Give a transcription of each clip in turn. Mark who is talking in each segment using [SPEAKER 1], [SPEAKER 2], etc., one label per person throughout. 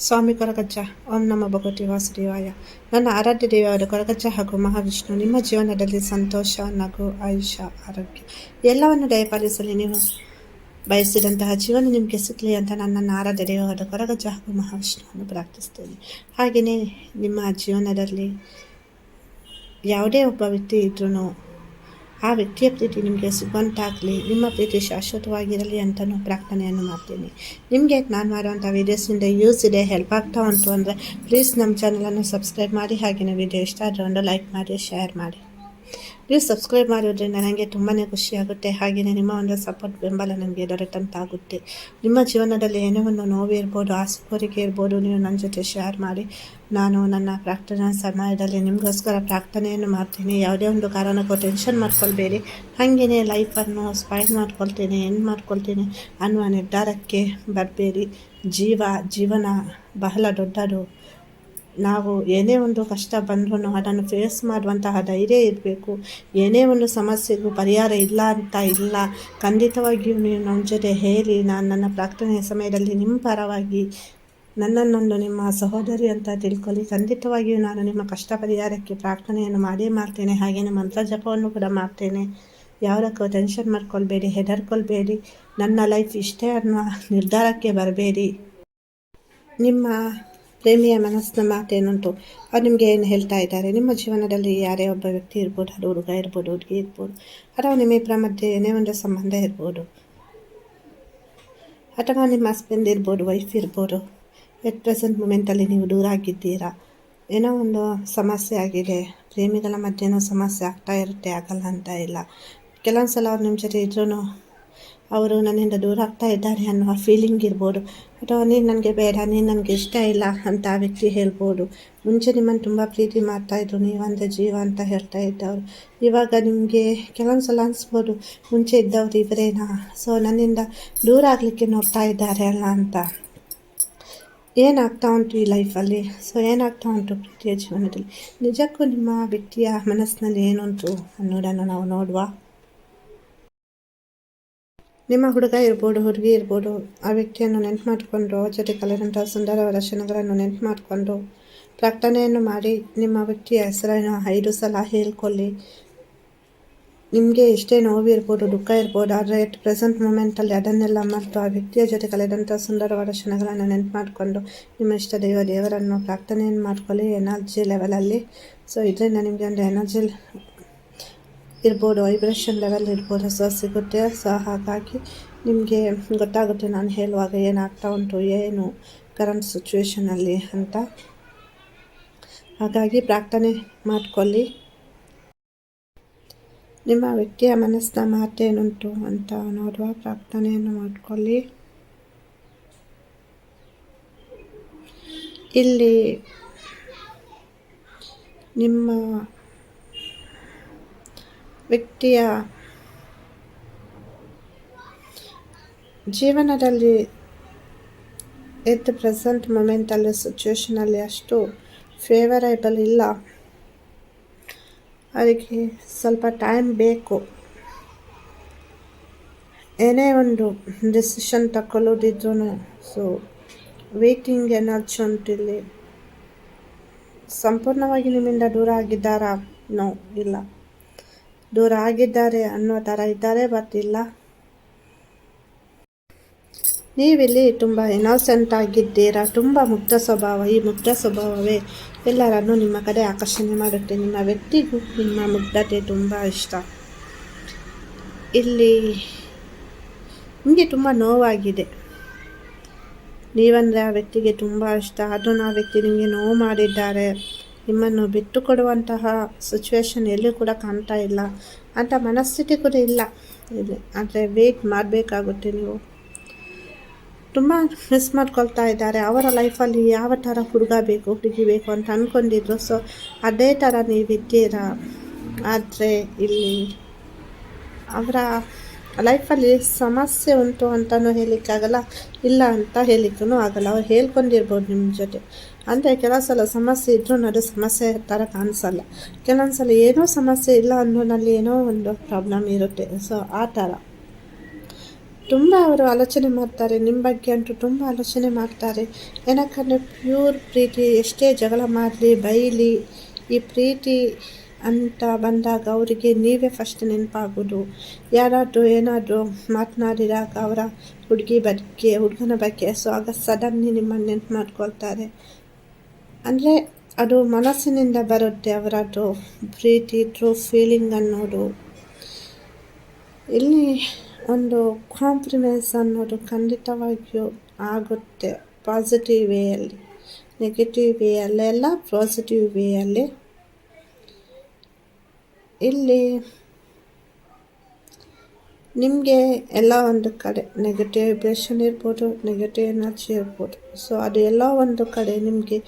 [SPEAKER 1] ಸ್ವಾಮಿ ಕೊರಗಜ್ಜ. ಓಂ ನಮ ಭಗವತಿ ವಾಸುದೇವಾಯ. ನನ್ನ ಆರಾಧ್ಯ ದೇವಿಯವರು ಕೊರಗಜ್ಜ ಹಾಗೂ ಮಹಾವಿಷ್ಣು, ನಿಮ್ಮ ಜೀವನದಲ್ಲಿ ಸಂತೋಷ, ನಗು ಆಯುಷ ಆರೋಗ್ಯ ಎಲ್ಲವನ್ನು ದಯಪಾಲಿಸಲಿ. ನೀವು ಬಯಸಿದಂತಹ ಜೀವನ ನಿಮಗೆ ಸಿಗಲಿ ಅಂತ ನನ್ನ ಆರಾಧ್ಯ ದೇವಿಯವರು ಕೊರಗಜ್ಜ ಹಾಗೂ ಮಹಾವಿಷ್ಣುವನ್ನು ಪ್ರಾರ್ಥಿಸ್ತೇನೆ ಹಾಗೆಯೇ ನಿಮ್ಮ ಜೀವನದಲ್ಲಿ ಯಾವುದೇ ಒಬ್ಬ ವ್ಯಕ್ತಿ ಇದ್ರೂ ಆ ವ್ಯಕ್ತಿಯ ಪ್ರೀತಿ ನಿಮಗೆ ಸಿಗುವಂತಾಗಲಿ, ನಿಮ್ಮ ಪ್ರೀತಿ ಶಾಶ್ವತವಾಗಿರಲಿ ಅಂತಲೂ ಪ್ರಾರ್ಥನೆಯನ್ನು ಮಾಡ್ತೀನಿ. ನಿಮಗೆ ನಾನು ಮಾಡುವಂಥ ವೀಡಿಯೋಸಿಂದ ಯೂಸ್ ಇದೆ ಹೆಲ್ಪ್ ಆಗ್ತಾ ಉಂಟು ಅಂದರೆ ಪ್ಲೀಸ್ ನಮ್ಮ ಚಾನಲನ್ನು ಸಬ್ಸ್ಕ್ರೈಬ್ ಮಾಡಿ ಹಾಗೆಯೇ ವಿಡಿಯೋ ಇಷ್ಟ ಆದರೆ ಒಂದು ಲೈಕ್ ಮಾಡಿ ಶೇರ್ ಮಾಡಿ. ಪ್ಲೀಸ್ ಸಬ್ಸ್ಕ್ರೈಬ್ ಮಾಡೋದ್ರಿಂದ ನನಗೆ ತುಂಬಾ ಖುಷಿಯಾಗುತ್ತೆ ಹಾಗೆಯೇ ನಿಮ್ಮ ಒಂದು ಸಪೋರ್ಟ್ ಬೆಂಬಲ ನನಗೆ ದೊರೆತಂತಾಗುತ್ತೆ. ನಿಮ್ಮ ಜೀವನದಲ್ಲಿ ಏನೋ ಒಂದು ನೋವು ಇರ್ಬೋದು ಆಸೆ ಇರ್ಬೋದು, ನೀವು ನನ್ನ ಜೊತೆ ಶೇರ್ ಮಾಡಿ. ನಾನು ನನ್ನ ಪ್ರಾರ್ಥನಾ ಸಮಯದಲ್ಲಿ ನಿಮಗೋಸ್ಕರ ಪ್ರಾರ್ಥನೆಯನ್ನು ಮಾಡ್ತೀನಿ. ಯಾವುದೇ ಒಂದು ಕಾರಣಕ್ಕೂ ಟೆನ್ಷನ್ ಮಾಡ್ಕೊಳ್ಬೇಡಿ. ಹಾಗೆಯೇ ಲೈಫನ್ನು ಸ್ಪಾಯ್ಲ್ ಮಾಡ್ಕೊಳ್ತೀನಿ ಏನು ಮಾಡ್ಕೊಳ್ತೀನಿ ಅನ್ನುವ ನಿರ್ಧಾರಕ್ಕೆ ಬರಬೇಡಿ. ಜೀವ, ಜೀವನ ಬಹಳ ದೊಡ್ಡದು. ನಾವು ಏನೇ ಒಂದು ಕಷ್ಟ ಬಂದ್ರೂ ಅದನ್ನು ಫೇಸ್ ಮಾಡುವಂತಹ ಧೈರ್ಯ ಇರಬೇಕು. ಏನೇ ಒಂದು ಸಮಸ್ಯೆಗೂ ಪರಿಹಾರ ಇಲ್ಲ ಅಂತ ಇಲ್ಲ. ಖಂಡಿತವಾಗಿಯೂ ನೀವು ನಮ್ಮ ಜೊತೆ ಹೇಳಿ, ನಾನು ನನ್ನ ಪ್ರಾರ್ಥನೆಯ ಸಮಯದಲ್ಲಿ ನಿಮ್ಮ ಪರವಾಗಿ ನನ್ನನ್ನೊಂದು ನಿಮ್ಮ ಸಹೋದರಿ ಅಂತ ತಿಳ್ಕೊಳ್ಳಿ. ಖಂಡಿತವಾಗಿಯೂ ನಾನು ನಿಮ್ಮ ಕಷ್ಟ ಪರಿಹಾರಕ್ಕೆ ಪ್ರಾರ್ಥನೆಯನ್ನು ಮಾಡೇ ಮಾಡ್ತೇನೆ. ಹಾಗೆಯೇ ಮಂತ್ರ ಜಪವನ್ನು ಕೂಡ ಮಾಡ್ತೇನೆ. ಯಾವುದಕ್ಕೂ ಟೆನ್ಷನ್ ಮಾಡ್ಕೊಳ್ಬೇಡಿ, ಹೆದರ್ಕೊಳ್ಬೇಡಿ. ನನ್ನ ಲೈಫ್ ಇಷ್ಟೇ ಅನ್ನೋ ನಿರ್ಧಾರಕ್ಕೆ ಬರಬೇಡಿ. ನಿಮ್ಮ ಪ್ರೇಮಿಯ ಮನಸ್ಸಿನ ಮಾತೇನುಂಟು. ಅವ್ರು ನಿಮಗೆ ಏನು ಹೇಳ್ತಾ ಇದ್ದಾರೆ? ನಿಮ್ಮ ಜೀವನದಲ್ಲಿ ಯಾರೇ ಒಬ್ಬ ವ್ಯಕ್ತಿ ಇರ್ಬೋದು ಅದು ಹುಡುಗ ಇರ್ಬೋದು, ಹುಡುಗಿ ಇರ್ಬೋದು, ಅಥವಾ ನಿಮ್ಮಿಬ್ಬರ ಮಧ್ಯೆ ಏನೇ ಒಂದು ಸಂಬಂಧ ಇರ್ಬೋದು, ಅಥವಾ ನಿಮ್ಮ ಹಸ್ಬೆಂಡ್ ಇರ್ಬೋದು ವೈಫ್ ಇರ್ಬೋದು ಎಟ್ ಪ್ರೆಸೆಂಟ್ ಮೂಮೆಂಟಲ್ಲಿ ನೀವು ದೂರ ಆಗಿದ್ದೀರಾ ಏನೋ ಒಂದು ಸಮಸ್ಯೆ ಆಗಿದೆ. ಪ್ರೇಮಿಗಳ ಮಧ್ಯೆನೋ ಸಮಸ್ಯೆ ಆಗ್ತಾ ಇರುತ್ತೆ, ಆಗಲ್ಲ ಅಂತ ಇಲ್ಲ. ಕೆಲವೊಂದು ಸಲ ಅವ್ರು ನಿಮ್ಮ ಜೊತೆ ಇದ್ರೂ ಅವರು ನನ್ನಿಂದ ದೂರ ಆಗ್ತಾ ಇದ್ದಾರೆ ಅನ್ನುವ ಫೀಲಿಂಗ್ ಇರ್ಬೋದು. ಅಥವಾ ನೀನು ನನಗೆ ಬೇಡ, ನೀನು ನನಗೆ ಇಷ್ಟ ಇಲ್ಲ ಅಂತ ಆ ವ್ಯಕ್ತಿ ಹೇಳ್ಬೋದು. ಮುಂಚೆ ನಿಮ್ಮನ್ನು ತುಂಬ ಪ್ರೀತಿ ಮಾಡ್ತಾಯಿದ್ರು ನೀವಂದರೆ ಜೀವ ಅಂತ ಹೇಳ್ತಾ ಇದ್ದವರು. ಇವಾಗ ನಿಮಗೆ ಕೆಲವೊಂದು ಸಲ ಅನಿಸ್ಬೋದು, ಮುಂಚೆ ಇದ್ದವ್ರು ಇವರೇನಾ? ಸೊ ನನ್ನಿಂದ ದೂರ ಆಗಲಿಕ್ಕೆ ನೋಡ್ತಾ ಇದ್ದಾರೆ ಅಲ್ಲ ಅಂತ. ಏನಾಗ್ತಾ ಉಂಟು ಈ ಲೈಫಲ್ಲಿ ಸೊ ಏನಾಗ್ತಾ ಉಂಟು ಪ್ರೀತಿಯ ಜೀವನದಲ್ಲಿ? ನಿಜಕ್ಕೂ ನಿಮ್ಮ ವ್ಯಕ್ತಿಯ ಮನಸ್ಸಿನಲ್ಲಿ ಏನುಂಟು ಅನ್ನೋದನ್ನು ನಾವು ನೋಡುವ? ನಿಮ್ಮ ಹುಡುಗ ಇರ್ಬೋದು, ಹುಡುಗಿ ಇರ್ಬೋದು, ಆ ವ್ಯಕ್ತಿಯನ್ನು ನೆನ್ಪು ಮಾಡಿಕೊಂಡು, ಜೊತೆ ಕಲೆದಂಥ ಸುಂದರವಾದ ಕ್ಷಣಗಳನ್ನು ನೆನ್ಪು ಮಾಡಿಕೊಂಡು, ಪ್ರಾರ್ಥನೆಯನ್ನು ಮಾಡಿ, ನಿಮ್ಮ ವ್ಯಕ್ತಿಯ ಹೆಸರನ್ನು ಐದು ಸಲ ಹೇಳ್ಕೊಳ್ಳಿ. ನಿಮಗೆ ಎಷ್ಟೇ ನೋವಿರ್ಬೋದು, ದುಃಖ ಇರ್ಬೋದು, ಆದರೆ ಎಟ್ ಪ್ರೆಸೆಂಟ್ ಮೂಮೆಂಟಲ್ಲಿ ಅದನ್ನೆಲ್ಲ ಮರೆತು ಆ ವ್ಯಕ್ತಿಯ ಜೊತೆ ಕಳೆದಂಥ ಸುಂದರವಾದ ಕ್ಷಣಗಳನ್ನು ನೆನ್ಪು ಮಾಡಿಕೊಂಡು, ನಿಮ್ಮ ಇಷ್ಟ ದೈವ ದೇವರನ್ನು ಪ್ರಾರ್ಥನೆಯನ್ನು ಮಾಡ್ಕೊಳ್ಳಿ ಎನರ್ಜಿ ಲೆವೆಲಲ್ಲಿ ಸೊ ಇದರಿಂದ ನಿಮಗೆ ಒಂದು ಎನರ್ಜಿ ಇರ್ಬೋದು ವೈಬ್ರೇಷನ್ ಲೆವೆಲ್ ಇರ್ಬೋದು ಸೊ ಸಿಗುತ್ತೆ ಸೊ ಹಾಗಾಗಿ ನಿಮಗೆ ಗೊತ್ತಾಗುತ್ತೆ ನಾನು ಹೇಳುವಾಗ ಏನಾಗ್ತಾ ಉಂಟು, ಏನು ಕರೆಂಟ್ ಸಿಚುವೇಷನಲ್ಲಿ ಅಂತ. ಹಾಗಾಗಿ ಪ್ರಾರ್ಥನೆ ಮಾಡಿಕೊಳ್ಳಿ. ನಿಮ್ಮ ವ್ಯಕ್ತಿಯ ಮನಸ್ಸಿನ ಮಾತೇನುಂಟು ಅಂತ ನೋಡುವ ಪ್ರಾರ್ಥನೆಯನ್ನು ಮಾಡಿಕೊಳ್ಳಿ. ಇಲ್ಲಿ ನಿಮ್ಮ ವ್ಯಕ್ತಿಯ ಜೀವನದಲ್ಲಿ ಎತ್ ಪ್ರೆಸೆಂಟ್ ಮೊಮೆಂಟಲ್ಲಿ ಸಿಚುವೇಷನಲ್ಲಿ ಅಷ್ಟು ಫೇವರೇಬಲ್ ಇಲ್ಲ. ಅದಕ್ಕೆ ಸ್ವಲ್ಪ ಟೈಮ್ ಬೇಕು. ಏನೇ ಒಂದು ಡಿಸಿಷನ್ ತಗೊಳ್ಳೋದಿದ್ರು ಸೊ ವೇಟಿಂಗ್ ಎನರ್ಜಿ ಉಂಟಿಲ್ಲಿ ಸಂಪೂರ್ಣವಾಗಿ ನಿಮ್ಮಿಂದ ದೂರ ಆಗಿದ್ದಾರಾ? ನೋ, ಇಲ್ಲ. ದೂರ ಆಗಿದ್ದಾರೆ ಅನ್ನೋ ಥರ ಇದ್ದಾರೆ ಬರ್ತಿಲ್ಲ ನೀವಿಲ್ಲಿ ತುಂಬ ಇನೋಸೆಂಟ್ ಆಗಿದ್ದೀರಾ? ತುಂಬ ಮುಗ್ಧ ಸ್ವಭಾವ. ಈ ಮುಗ್ಧ ಸ್ವಭಾವವೇ ಎಲ್ಲರನ್ನೂ ನಿಮ್ಮ ಕಡೆ ಆಕರ್ಷಣೆ ಮಾಡುತ್ತೆ. ನಿಮ್ಮ ವ್ಯಕ್ತಿಗೂ ನಿಮ್ಮ ಮುಗ್ಧತೆ ತುಂಬ ಇಷ್ಟ. ಇಲ್ಲಿ ನಿಮಗೆ ತುಂಬ ನೋವಾಗಿದೆ. ನೀವಂದರೆ ಆ ವ್ಯಕ್ತಿಗೆ ತುಂಬ ಇಷ್ಟ. ಅದನ್ನು ಆ ವ್ಯಕ್ತಿ ನಿಮಗೆ ನೋವು ಮಾಡಿದ್ದಾರೆ. ನಿಮ್ಮನ್ನು ಬಿಟ್ಟು ಕೊಡುವಂತಹ ಸಿಚುವೇಶನ್ ಎಲ್ಲೂ ಕೂಡ ಕಾಣ್ತಾ ಇಲ್ಲ. ಅಂತ ಮನಸ್ಥಿತಿ ಕೂಡ ಇಲ್ಲ. ಇದೆ ಆದರೆ ವೇಟ್ ಮಾಡಬೇಕಾಗುತ್ತೆ ನೀವು. ತುಂಬ ಮಿಸ್ ಮಾಡ್ಕೊಳ್ತಾ ಇದ್ದಾರೆ. ಅವರ ಲೈಫಲ್ಲಿ ಯಾವ ಥರ ಹುಡುಗ ಬೇಕು, ಹುಡುಗಿ ಬೇಕು ಅಂತ ಅಂದ್ಕೊಂಡಿದ್ರು ಸೊ ಅದೇ ಥರ ನೀವಿದ್ದೀರಾ? ಆದರೆ ಇಲ್ಲಿ ಅವರ ಲೈಫಲ್ಲಿ ಸಮಸ್ಯೆ ಉಂಟು ಅಂತಲೂ ಹೇಳಲಿಕ್ಕಾಗಲ್ಲ ಇಲ್ಲ ಅಂತ ಹೇಳಲಿಕ್ಕೂ ಆಗಲ್ಲ. ಅವ್ರು ಹೇಳ್ಕೊಂಡಿರ್ಬೋದು ನಿಮ್ಮ ಜೊತೆ. ಅಂದರೆ ಕೆಲವು ಸಲ ಸಮಸ್ಯೆ ಇದ್ರೂ ಅದು ಸಮಸ್ಯೆ ಥರ ಕಾಣಿಸಲ್ಲ. ಕೆಲವೊಂದು ಸಲ ಏನೋ ಸಮಸ್ಯೆ ಇಲ್ಲ ಅನ್ನೋನಲ್ಲಿ ಏನೋ ಒಂದು ಪ್ರಾಬ್ಲಮ್ ಇರುತ್ತೆ. ಸೊ ಆ ಥರ. ತುಂಬ ಅವರು ಆಲೋಚನೆ ಮಾಡ್ತಾರೆ ನಿಮ್ಮ ಬಗ್ಗೆ ಅಂತೂ ತುಂಬ ಆಲೋಚನೆ ಮಾಡ್ತಾರೆ. ಏನಕ್ಕಂದರೆ ಪ್ಯೂರ್ ಪ್ರೀತಿ, ಎಷ್ಟೇ ಜಗಳ ಮಾಡಲಿ, ಬೈಲಿ, ಈ ಪ್ರೀತಿ ಅಂತ ಬಂದಾಗ ಅವರಿಗೆ ನೀವೇ ಫಸ್ಟ್ ನೆನಪಾಗೋದು. ಯಾರಾದರೂ ಏನಾದರೂ ಮಾತನಾಡಿದಾಗ ಅವರ ಹುಡುಗಿ ಬಗ್ಗೆ ಹುಡುಗನ ಬಗ್ಗೆ ಸೊ ಆಗ ಸಡನ್ಲಿ ನಿಮ್ಮನ್ನು ನೆನಪು ಮಾಡ್ಕೊಳ್ತಾರೆ. ಅಂದರೆ ಅದು ಮನಸ್ಸಿನಿಂದ ಬರುತ್ತೆ ಅವರದ್ದು ಪ್ರೀತಿ ಟ್ರೂ ಫೀಲಿಂಗ್ ಅನ್ನೋದು. ಇಲ್ಲಿ ಒಂದು ಕಾಂಪ್ರಮೈಸ್ ಅನ್ನೋದು ಖಂಡಿತವಾಗಿಯೂ ಆಗುತ್ತೆ ಪಾಸಿಟಿವ್ ವೇಯಲ್ಲಿ ನೆಗೆಟಿವ್ ವೇಯಲ್ಲೆಲ್ಲ ಪಾಸಿಟಿವ್ ವೇಯಲ್ಲಿ ಇಲ್ಲಿ ನಿಮಗೆ ಎಲ್ಲ ಒಂದು ಕಡೆ ನೆಗೆಟಿವ್ ವೈಬ್ರೇಷನ್ ಇರ್ಬೋದು ನೆಗೆಟಿವ್ ಎನರ್ಜಿ ಇರ್ಬೋದು. ಸೊ ಅದು ಎಲ್ಲ ಒಂದು ಕಡೆ ನಿಮಗೆ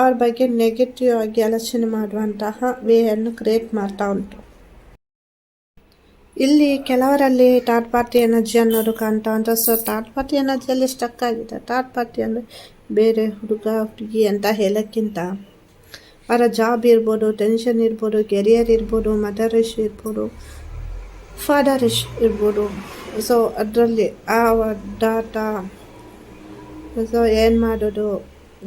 [SPEAKER 1] ಅವ್ರ ಬಗ್ಗೆ ನೆಗೆಟಿವ್ ಆಗಿ ಆಲೋಚನೆ ಮಾಡುವಂತಹ ವೇಯನ್ನು ಕ್ರಿಯೇಟ್ ಮಾಡ್ತಾ ಉಂಟು. ಇಲ್ಲಿ ಕೆಲವರಲ್ಲಿ ಥರ್ಡ್ ಪಾರ್ಟಿ ಎನರ್ಜಿ ಅನ್ನೋದು ಕಾಣ್ತಾ ಉಂಟು. ಸೊ ಥರ್ಡ್ ಪಾರ್ಟಿ ಎನರ್ಜಿಯಲ್ಲಿ ಸ್ಟಕ್ ಆಗಿದೆ. ಥರ್ಡ್ ಪಾರ್ಟಿ ಅಂದರೆ ಬೇರೆ ಹುಡುಗ, ಹುಡುಗಿ ಅಂತ ಹೇಳೋಕ್ಕಿಂತ ಅವರ ಜಾಬ್ ಇರ್ಬೋದು ಟೆನ್ಷನ್ ಇರ್ಬೋದು ಕೆರಿಯರ್ ಇರ್ಬೋದು ಮದರ್ ಇಶ್ ಇರ್ಬೋದು ಫಾದರ್ ಇಶ್ ಇರ್ಬೋದು. ಸೊ ಅದರಲ್ಲಿ ಆ ಡಾಟಾ ಸೊ ಏನು ಮಾಡೋದು?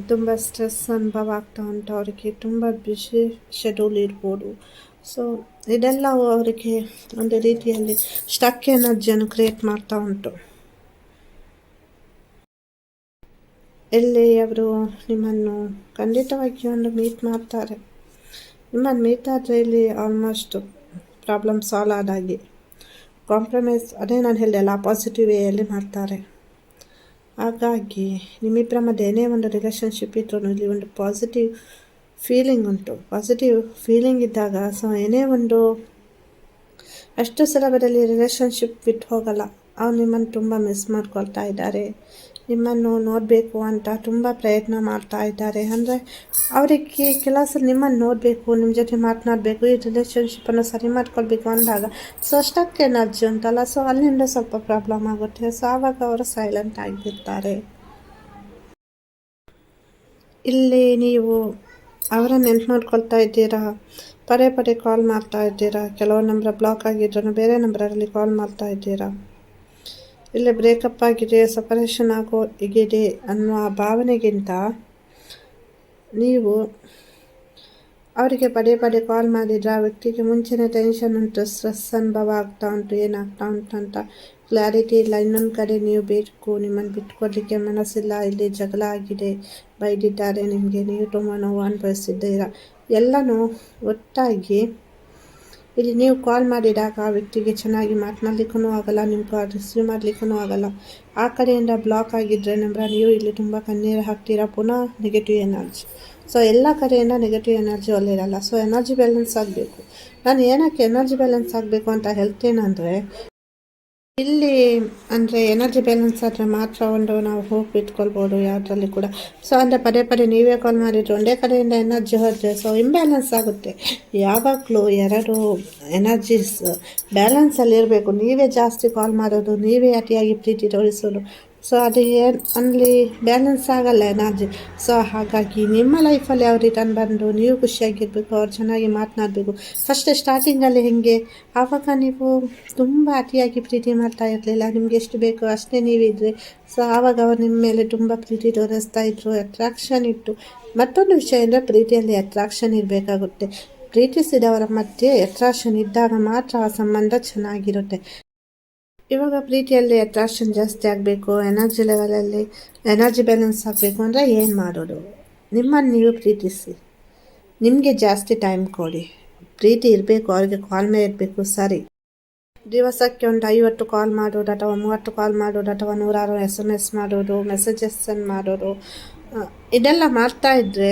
[SPEAKER 1] ತುಂಬ ಸ್ಟ್ರೆಸ್ ಅನುಭವ ಆಗ್ತಾ ಉಂಟು ಅವರಿಗೆ. ತುಂಬ ಬಿಸಿ ಶೆಡ್ಯೂಲ್ ಇರ್ಬೋದು. ಸೊ ಇದೆಲ್ಲ ಅವರಿಗೆ ಒಂದು ರೀತಿಯಲ್ಲಿ ಸ್ಟಕ್ ಎನರ್ಜಿಯನ್ನು ಕ್ರಿಯೇಟ್ ಮಾಡ್ತಾ ಉಂಟು. ಇಲ್ಲಿ ಅವರು ನಿಮ್ಮನ್ನು ಖಂಡಿತವಾಗಿ ಒಂದು ಮೀಟ್ ಮಾಡ್ತಾರೆ. ನಿಮ್ಮನ್ನು ಮೀಟ್ ಆದರೆ ಇಲ್ಲಿ ಆಲ್ಮೋಸ್ಟ್ ಪ್ರಾಬ್ಲಮ್ ಸಾಲ್ವ್ ಆದಾಗಿ. ಕಾಂಪ್ರಮೈಸ್ ಅದೇ ನಾನು ಹೇಳಿದೆ ಪಾಸಿಟಿವ್ ವೇಯಲ್ಲಿ ಮಾಡ್ತಾರೆ. ಹಾಗಾಗಿ ನಿಮ್ಮಿಬ್ಬರ ಮಧ್ಯೆ ಏನೇ ಒಂದು ರಿಲೇಷನ್ಶಿಪ್ ಇದ್ರೂ ಇಲ್ಲಿ ಒಂದು ಪಾಸಿಟಿವ್ ಫೀಲಿಂಗ್ ಉಂಟು. ಪಾಸಿಟಿವ್ ಫೀಲಿಂಗ್ ಇದ್ದಾಗ ಸೊ ಏನೇ ಒಂದು, ಅಷ್ಟು ಸುಲಭದಲ್ಲಿ ರಿಲೇಷನ್ಶಿಪ್ ಬಿಟ್ಟು ಹೋಗಲ್ಲ. ಅವ್ರು ನಿಮ್ಮನ್ನು ತುಂಬ ಮಿಸ್ ಮಾಡ್ಕೊಳ್ತಾ ಇದ್ದಾರೆ. ನಿಮ್ಮನ್ನು ನೋಡಬೇಕು ಅಂತ ತುಂಬ ಪ್ರಯತ್ನ ಮಾಡ್ತಾ ಇದ್ದಾರೆ. ಅಂದರೆ ಅವರಿಗೆ ಕೆಲಸಲ್ಲಿ ನಿಮ್ಮನ್ನು ನೋಡಬೇಕು ನಿಮ್ಮ ಜೊತೆ ಮಾತನಾಡಬೇಕು, ಈ ರಿಲೇಷನ್ಶಿಪ್ಪನ್ನು ಸರಿ ಮಾಡ್ಕೊಳ್ಬೇಕು ಅಂದಾಗ ಸೊ ಅಷ್ಟಕ್ಕೆ ಎನರ್ಜಿ ಉಂಟಲ್ಲ. ಸೊ ಅಲ್ಲಿಂದ ಸ್ವಲ್ಪ ಪ್ರಾಬ್ಲಮ್ ಆಗುತ್ತೆ. ಸೊ ಆವಾಗ ಅವರು ಸೈಲೆಂಟ್ ಆಗಿರ್ತಾರೆ. ಇಲ್ಲಿ ನೀವು ಅವರ ನೆನ್ಪು ಮಾಡ್ಕೊಳ್ತಾ ಇದ್ದೀರಾ? ಪದೇ ಪದೇ ಕಾಲ್ ಮಾಡ್ತಾ ಇದ್ದೀರಾ? ಕೆಲವು ನಂಬರ್ ಬ್ಲಾಕ್ ಆಗಿದ್ರು ಬೇರೆ ನಂಬರಲ್ಲಿ ಕಾಲ್ ಮಾಡ್ತಾ ಇದ್ದೀರಾ? ಇಲ್ಲಿ ಬ್ರೇಕಪ್ ಆಗಿದೆ ಸಪರೇಷನ್ ಆಗೋ ಇದೆ ಅನ್ನುವ ಭಾವನೆಗಿಂತ ನೀವು ಅವರಿಗೆ ಪದೇ ಪದೇ ಕಾಲ್ ಮಾಡಿದ್ರೆ ಆ ವ್ಯಕ್ತಿಗೆ ಮುಂಚಿನ ಟೆನ್ಷನ್ ಉಂಟು ಸ್ಟ್ರೆಸ್ ಅನುಭವ ಆಗ್ತಾ ಉಂಟು, ಏನಾಗ್ತಾ ಉಂಟು ಅಂತ ಕ್ಲಾರಿಟಿ ಇಲ್ಲ. ಇನ್ನೊಂದು ಕಡೆ ನೀವು ಬೇಕು, ನಿಮ್ಮನ್ನು ಬಿಟ್ಕೊಡ್ಲಿಕ್ಕೆ ಮನಸ್ಸಿಲ್ಲ, ಇಲ್ಲಿ ಜಗಳ ಆಗಿದೆ, ಬೈದಿದ್ದಾರೆ, ನಿಮಗೆ ನೀವು ತುಂಬ ನೋವು ಅನುಭವಿಸಿದ್ದೀರಾ? ಎಲ್ಲನೂ ಒಟ್ಟಾಗಿ ಇಲ್ಲಿ ನೀವು ಕಾಲ್ ಮಾಡಿದಾಗ ಆ ವ್ಯಕ್ತಿಗೆ ಚೆನ್ನಾಗಿ ಮಾತನಾಡಲಿಕ್ಕೂ ಆಗಲ್ಲ ನಿಮ್ಮ ಕಾಲ್ ರಿಸೀವ್ ಮಾಡ್ಲಿಕ್ಕೂ ಆಗಲ್ಲ. ಆ ಕಡೆಯಿಂದ ಬ್ಲಾಕ್ ಆಗಿದ್ದರೆ ನಂಬರ, ನೀವು ಇಲ್ಲಿ ತುಂಬ ಕಣ್ಣೀರು ಹಾಕ್ತೀರಾ? ಪುನಃ ನೆಗೆಟಿವ್ ಎನರ್ಜಿ ಸೊ ಎಲ್ಲ ಕಡೆಯಿಂದ ನೆಗೆಟಿವ್ ಎನರ್ಜಿ ಒಳ್ಳೆಯದಲ್ಲ ಸೊ ಎನರ್ಜಿ ಬ್ಯಾಲೆನ್ಸ್ ಆಗಬೇಕು. ನಾನು ಏನಕ್ಕೆ ಎನರ್ಜಿ ಬ್ಯಾಲೆನ್ಸ್ ಆಗಬೇಕು ಅಂತ ಹೇಳ್ತೇನೆಂದರೆ ಇಲ್ಲಿ ಅಂದರೆ ಎನರ್ಜಿ ಬ್ಯಾಲೆನ್ಸ್ ಆದರೆ ಮಾತ್ರ ಒಂದು ನಾವು ಹೋಗಿ ಇಟ್ಕೊಳ್ಬೋದು ಯಾವುದ್ರಲ್ಲಿ ಕೂಡ. ಸೊ ಅಂದರೆ ಪದೇ ಪದೇ ನೀವೇ ಕಾಲ್ ಮಾಡಿದ್ರು ಒಂದೇ ಕಡೆಯಿಂದ ಎನರ್ಜಿ ಹೋದರೆ ಸೊ ಇಂಬ್ಯಾಲೆನ್ಸ್ ಆಗುತ್ತೆ. ಯಾವಾಗಲೂ ಎರಡು ಎನರ್ಜೀಸ್ ಬ್ಯಾಲೆನ್ಸಲ್ಲಿ ಇರಬೇಕು. ನೀವೇ ಜಾಸ್ತಿ ಕಾಲ್ ಮಾಡೋದು, ನೀವೇ ಅತಿಯಾಗಿ ಪ್ರೀತಿ ತೋರಿಸೋದು. ಸೊ ಅದು ಏನು ಅಲ್ಲಿ ಬ್ಯಾಲೆನ್ಸ್ ಆಗಲ್ಲ ಎನರ್ಜಿ ಸೊ ಹಾಗಾಗಿ ನಿಮ್ಮ ಲೈಫಲ್ಲಿ ಯಾವ ರಿಟರ್ನ್ ಬಂದರು ನೀವು ಖುಷಿಯಾಗಿರಬೇಕು, ಅವ್ರು ಚೆನ್ನಾಗಿ ಮಾತನಾಡಬೇಕು. ಫಸ್ಟ್ ಸ್ಟಾರ್ಟಿಂಗಲ್ಲಿ ಹೇಗೆ? ಆವಾಗ ನೀವು ತುಂಬ ಅತಿಯಾಗಿ ಪ್ರೀತಿ ಮಾಡ್ತಾ ಇರಲಿಲ್ಲ. ನಿಮ್ಗೆ ಎಷ್ಟು ಬೇಕು ಅಷ್ಟೇ ನೀವಿದ್ರೆ. ಸೊ ಆವಾಗ ಅವ್ರು ನಿಮ್ಮ ಮೇಲೆ ತುಂಬ ಪ್ರೀತಿ ತೋರಿಸ್ತಾ ಇದ್ರು ಅಟ್ರಾಕ್ಷನ್ ಇತ್ತು. ಮತ್ತೊಂದು ವಿಷಯ ಅಂದರೆ ಪ್ರೀತಿಯಲ್ಲಿ ಅಟ್ರಾಕ್ಷನ್ ಇರಬೇಕಾಗುತ್ತೆ. ಪ್ರೀತಿಸಿದವರ ಮಧ್ಯೆ ಅಟ್ರಾಕ್ಷನ್ ಇದ್ದಾಗ ಮಾತ್ರ ಆ ಸಂಬಂಧ ಚೆನ್ನಾಗಿರುತ್ತೆ. ಇವಾಗ ಪ್ರೀತಿಯಲ್ಲಿ ಅಟ್ರಾಕ್ಷನ್ ಜಾಸ್ತಿ ಆಗಬೇಕು ಎನರ್ಜಿ ಲೆವೆಲಲ್ಲಿ ಎನರ್ಜಿ ಬ್ಯಾಲೆನ್ಸ್ ಆಗಬೇಕು ಅಂದರೆ ಏನು ಮಾಡೋದು? ನಿಮ್ಮನ್ನು ನೀವು ಪ್ರೀತಿಸಿ. ನಿಮಗೆ ಜಾಸ್ತಿ ಟೈಮ್ ಕೊಡಿ. ಪ್ರೀತಿ ಇರಬೇಕು, ಅವರಿಗೆ ಕಾಲ್ ಮೇಲೆ ಇರಬೇಕು, ಸರಿ. ದಿವಸಕ್ಕೆ ಒಂದು ಐವತ್ತು ಕಾಲ್ ಮಾಡೋದು ಅಥವಾ ಮೂವತ್ತು ಕಾಲ್ ಮಾಡೋದು ಅಥವಾ ನೂರಾರು ಎಸ್ ಎಂ ಎಸ್ ಮಾಡೋದು ಮೆಸೇಜಸ್ ಮಾಡೋರು ಮಾಡೋದು ಇದೆಲ್ಲ ಮಾಡ್ತಾ ಇದ್ದರೆ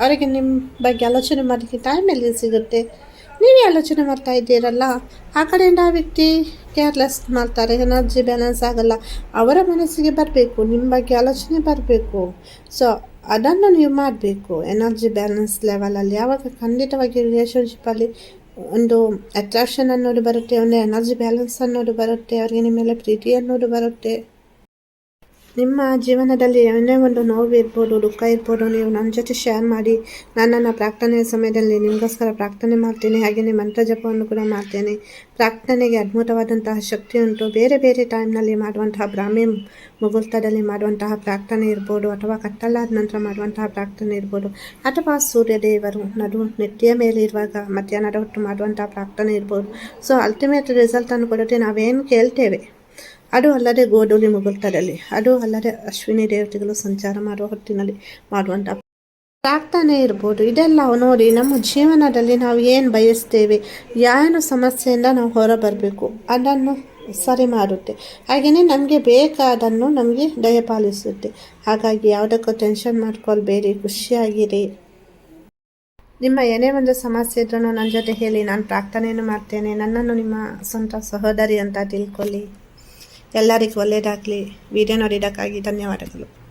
[SPEAKER 1] ಅವರಿಗೆ ನಿಮ್ಮ ಬಗ್ಗೆ ಆಲೋಚನೆ ಮಾಡಲಿಕ್ಕೆ ಟೈಮ್ ಎಲ್ಲಿ ಸಿಗುತ್ತೆ? ನೀವೇ ಆಲೋಚನೆ ಮಾಡ್ತಾ ಇದ್ದೀರಲ್ಲ? ಆ ಕಡೆಯಿಂದ ಆ ವ್ಯಕ್ತಿ ಕೇರ್ಲೆಸ್ ಮಾಡ್ತಾರೆ. ಎನರ್ಜಿ ಬ್ಯಾಲೆನ್ಸ್ ಆಗಲ್ಲ. ಅವರ ಮನಸ್ಸಿಗೆ ಬರಬೇಕು, ನಿಮ್ಮ ಬಗ್ಗೆ ಆಲೋಚನೆ ಬರಬೇಕು. ಸೊ ಅದನ್ನು ನೀವು ಮಾಡಬೇಕು. ಎನರ್ಜಿ ಬ್ಯಾಲೆನ್ಸ್ ಲೆವೆಲಲ್ಲಿ ಯಾವಾಗ ಖಂಡಿತವಾಗಿ ರಿಲೇಷನ್ಶಿಪ್ಪಲ್ಲಿ ಒಂದು ಅಟ್ರಾಕ್ಷನ್ ಅನ್ನೋದು ಬರುತ್ತೆ, ಒಂದು ಎನರ್ಜಿ ಬ್ಯಾಲೆನ್ಸ್ ಅನ್ನೋದು ಬರುತ್ತೆ, ಅವರಿಗೆ ನಿಮ್ಮ ಮೇಲೆ ಪ್ರೀತಿ ಅನ್ನೋದು ಬರುತ್ತೆ. ನಿಮ್ಮ ಜೀವನದಲ್ಲಿ ಏನೇ ಒಂದು ನೋವು ಇರ್ಬೋದು ದುಃಖ ಇರ್ಬೋದು, ನೀವು ನನ್ನ ಜೊತೆ ಶೇರ್ ಮಾಡಿ. ನಾನು ನನ್ನ ಪ್ರಾರ್ಥನೆಯ ಸಮಯದಲ್ಲಿ ನಿಮಗೋಸ್ಕರ ಪ್ರಾರ್ಥನೆ ಮಾಡ್ತೀನಿ. ಹಾಗೆಯೇ ಮಂತ್ರ ಜಪವನ್ನು ಕೂಡ ಮಾಡ್ತೇನೆ. ಪ್ರಾರ್ಥನೆಗೆ ಅದ್ಭುತವಾದಂತಹ ಶಕ್ತಿ ಉಂಟು. ಬೇರೆ ಬೇರೆ ಟೈಮ್ನಲ್ಲಿ ಮಾಡುವಂತಹ ಬ್ರಾಹ್ಮಿ ಮುಹೂರ್ತದಲ್ಲಿ ಮಾಡುವಂತಹ ಪ್ರಾರ್ಥನೆ ಇರ್ಬೋದು, ಅಥವಾ ಕತ್ತಲಾದ ನಂತರ ಮಾಡುವಂತಹ ಪ್ರಾರ್ಥನೆ ಇರ್ಬೋದು, ಅಥವಾ ಸೂರ್ಯದೇವರು ನಡು ನೆತ್ತಿಯ ಮೇಲೆ ಇರುವಾಗ ಮಧ್ಯಾಹ್ನದ ಹೊತ್ತು ಮಾಡುವಂತಹ ಪ್ರಾರ್ಥನೆ ಇರ್ಬೋದು. ಸೊ ಅಲ್ಟಿಮೇಟ್ ರಿಸಲ್ಟನ್ನು ಕೊಡುತ್ತೆ. ನಾವೇನು ಕೇಳ್ತೇವೆ? ಅದು ಅಲ್ಲದೆ ಗೋಧೂಳಿ ಮುಹೂರ್ತದಲ್ಲಿ ಅದು ಅಲ್ಲದೆ ಅಶ್ವಿನಿ ದೇವತೆಗಳು ಸಂಚಾರ ಮಾಡುವ ಹೊತ್ತಿನಲ್ಲಿ ಮಾಡುವಂಥ ಪ್ರಾರ್ಥನೆ ಇರ್ಬೋದು. ಇದೆಲ್ಲ ನೋಡಿ ನಮ್ಮ ಜೀವನದಲ್ಲಿ ನಾವು ಏನು ಬಯಸ್ತೇವೆ, ಏನು ಸಮಸ್ಯೆಯಿಂದ ನಾವು ಹೊರ ಬರಬೇಕು ಅದನ್ನು ಸರಿ ಮಾಡುತ್ತೆ. ಹಾಗೆಯೇ ನಮಗೆ ಬೇಕಾದನ್ನು ನಮಗೆ ದಯಪಾಲಿಸುತ್ತೆ. ಹಾಗಾಗಿ ಯಾವುದಕ್ಕೂ ಟೆನ್ಷನ್ ಮಾಡ್ಕೊಳ್ಬೇಡಿ, ಖುಷಿಯಾಗಿರಿ. ನಿಮ್ಮ ಏನೇ ಒಂದು ಸಮಸ್ಯೆ ಇದ್ರೂ ನನ್ನ ಜೊತೆ ಹೇಳಿ, ನಾನು ಪ್ರಾರ್ಥನೆಯನ್ನು ಮಾಡ್ತೇನೆ. ನನ್ನನ್ನು ನಿಮ್ಮ ಸ್ವಂತ ಸಹೋದರಿ ಅಂತ ತಿಳ್ಕೊಳ್ಳಿ. ಎಲ್ಲರಿಗೂ ಒಳ್ಳೆಯದಾಗಲಿ ವಿಡಿಯೋ ನೋಡಿದ್ದಕ್ಕಾಗಿ ಧನ್ಯವಾದಗಳು.